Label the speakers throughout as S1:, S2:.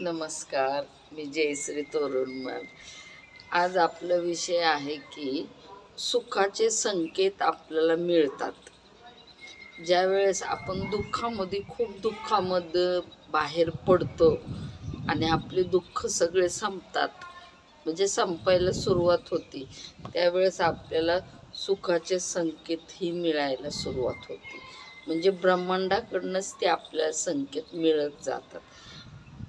S1: नमस्कार मी जयश्री तोरणमल. आज आपला विषय आहे की सुखाचे संकेत आपल्याला मिळतात. ज्यावेळेस आपण दुःखामध्ये खूप दुःखामध्ये बाहेर पडतो आणि आपले दुःख सगळे संपतात म्हणजे संपायला सुरुवात होती त्यावेळेस आपल्याला सुखाचे संकेत ही मिळायला सुरुवात होती. म्हणजे ब्रह्मांडाकडनंच ते आपल्याला संकेत मिळत जातात.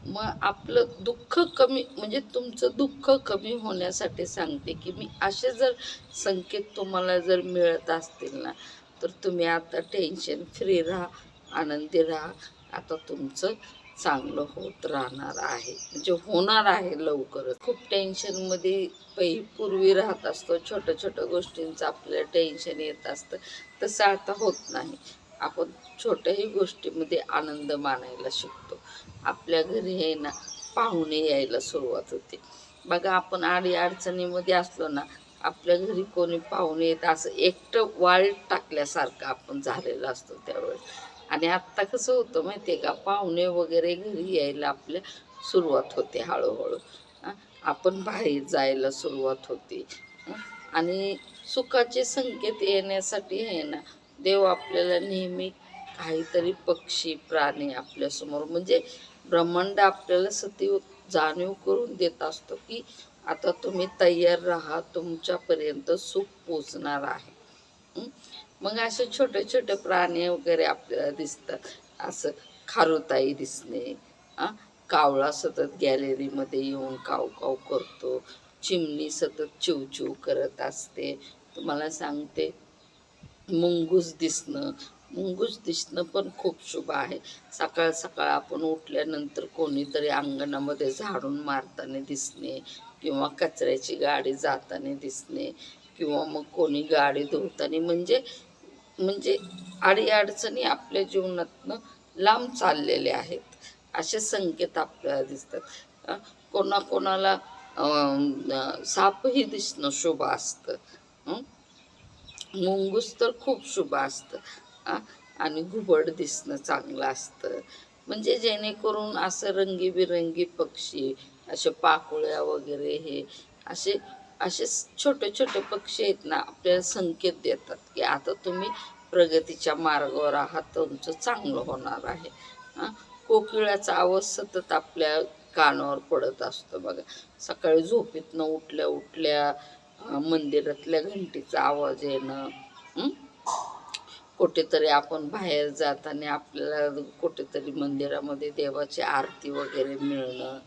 S1: मग आपलं दुःख कमी म्हणजे तुमचं दुःख कमी होण्यासाठी सांगते की मी असे जर संकेत तुम्हाला जर मिळत असतील ना तर तुम्ही आता टेन्शन फ्री राहा आनंदी राहा. आता तुमचं चांगलं होत राहणार आहे. म्हणजे होणार आहे लवकरच. खूप टेन्शनमध्ये पै पूर्वी राहत असतो छोट्या छोट्या गोष्टींचं आपल्याला टेन्शन येत असतं. तसं आता होत नाही. आपण छोट्याही गोष्टीमध्ये आनंद मानायला शिकतो. आपल्या घरी हे ना पाहुणे यायला सुरुवात होते. बघा आपण आडी अडचणीमध्ये असलो ना आपल्या घरी कोणी पाहुणे येत असं एकटं वाळ टाकल्यासारखं आपण झालेलं असतो त्यावेळेस आणि आत्ता कसं होतं माहिती आहे का पाहुणे वगैरे घरी यायला आपल्या सुरुवात होते हळूहळू. आपण बाहेर जायला सुरुवात होते. आणि सुखाचे संकेत येण्यासाठी आहे ना देव आपल्याला नेहमी काहीतरी पक्षी प्राणी आपल्यासमोर म्हणजे ब्रह्मांड आपल्याला सतीव जाणीव करून देत असतो की आता तुम्ही तयार राहा तुमच्यापर्यंत सुख पोचणार आहे. मग असे छोटे छोटे प्राणी वगैरे आपल्याला दिसतात. असं खारुताई दिसणे कावळा सतत गॅलरीमध्ये येऊन काव काव करतो. चिमणी सतत चिवचिव करत असते. तुम्हाला सांगते मुंगूस दिसणं मुंगूस दिसणं पण खूप शुभ आहे. सकाळ सकाळ आपण उठल्यानंतर कोणीतरी अंगणामध्ये झाडून मारताना दिसणे किंवा कचऱ्याची गाडी जाताना दिसणे किंवा मग कोणी गाडी धुताना म्हणजे म्हणजे अडीअडचणी आपल्या जीवनातनं लांब चाललेले आहेत. असे संकेत आपल्याला दिसतात. कोणाकोणाला सापही दिसणं शुभ असतं. मुंगूस तर खूप शुभ असतं. आणि घुबड दिसणं चांगलं असतं. म्हणजे जेणेकरून असं रंगीबिरंगी पक्षी असे पाकोळ्या वगैरे हे असे असे छोटे छोटे पक्षी आहेत ना आपल्याला संकेत देतात की आता तुम्ही प्रगतीच्या मार्गावर आहात तुमचं चांगलं होणार आहे. हां? कोकिळाचा आवाज सतत आपल्या कानावर पडत असतो बघा. सकाळी झोपेतनं उठल्या उठल्या मंदिरातल्या घंटीचा आवाज येणं कुठेतरी आपण बाहेर जाताना आपल्याला कुठेतरी मंदिरामध्ये देवाची आरती वगैरे मिळणं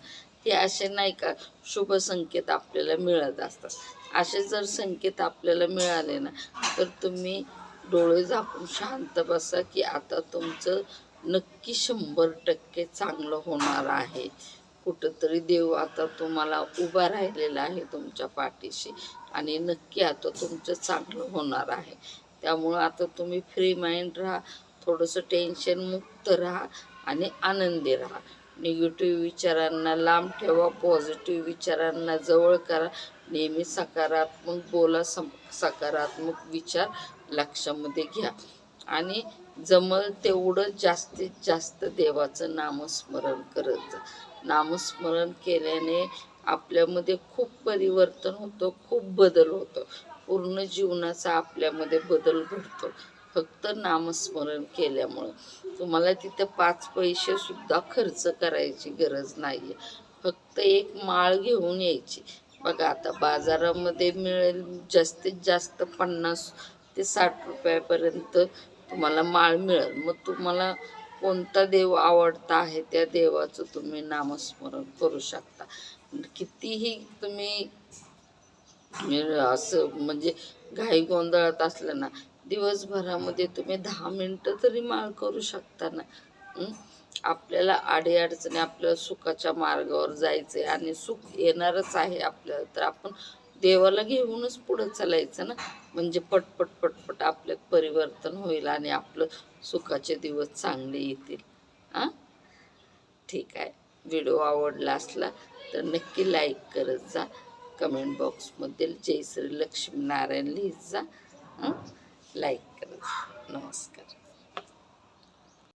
S1: ते असे नाही का शुभ संकेत आपल्याला मिळत असतात. असे जर संकेत आपल्याला मिळाले ना तर तुम्ही डोळे झाकून शांत बसा की आता तुमचं नक्की शंभर टक्के चांगलं होणार आहे. कुठंतरी देव आता तुम्हाला उभा राहिलेला आहे तुमच्या पाठीशी आणि नक्की आता तुमचं चांगलं होणार आहे. त्यामुळं आता तुम्ही फ्री माइंड राहा थोडंसं टेन्शन मुक्त राहा आणि आनंदी राहा. निगेटिव्ह विचारांना लांब ठेवा पॉझिटिव्ह विचारांना जवळ करा. नेहमी सकारात्मक बोला सम सकारात्मक विचार लक्षामध्ये घ्या. आणि जमल तेवढं जास्तीत जास्त देवाचं नामस्मरण करत नामस्मरण केल्याने आपल्यामध्ये खूप परिवर्तन होतं खूप बदल होतो. पूर्ण जीवनाचा आपल्यामध्ये बदल घडतो. फक्त नामस्मरण केल्यामुळं. तुम्हाला तिथं पाच पैसेसुद्धा खर्च करायची गरज नाही आहे फक्त एक माळ घेऊन यायची. बघा आता बाजारामध्ये मिळेल जास्तीत जास्त पन्नास ते साठ रुपयापर्यंत तुम्हाला माळ मिळेल. मग तुम्हाला कोणता देव आवडता आहे त्या देवाचं तुम्ही नामस्मरण करू शकता. कितीही तुम्ही असं म्हणजे घाई गोंधळात असलं ना दिवसभरामध्ये तुम्ही दहा मिनटं तरी माळ करू शकता ना. आपल्याला अडीअडचणी आपल्याला सुखाच्या मार्गावर जायचं आहे आणि सुख येणारच आहे आपल्याला. तर आपण देवाला घेऊनच पुढं चालायचं ना. म्हणजे पटपट पटपट आपल्यात परिवर्तन होईल आणि आपलं सुखाचे दिवस चांगले येतील. हां? ठीक आहे. व्हिडिओ आवडला असला तर नक्की लाईक करत जा. कमेंट बॉक्समध्ये जय श्री लक्ष्मीनारायण लिहित जा लाईक करा. नमस्कार.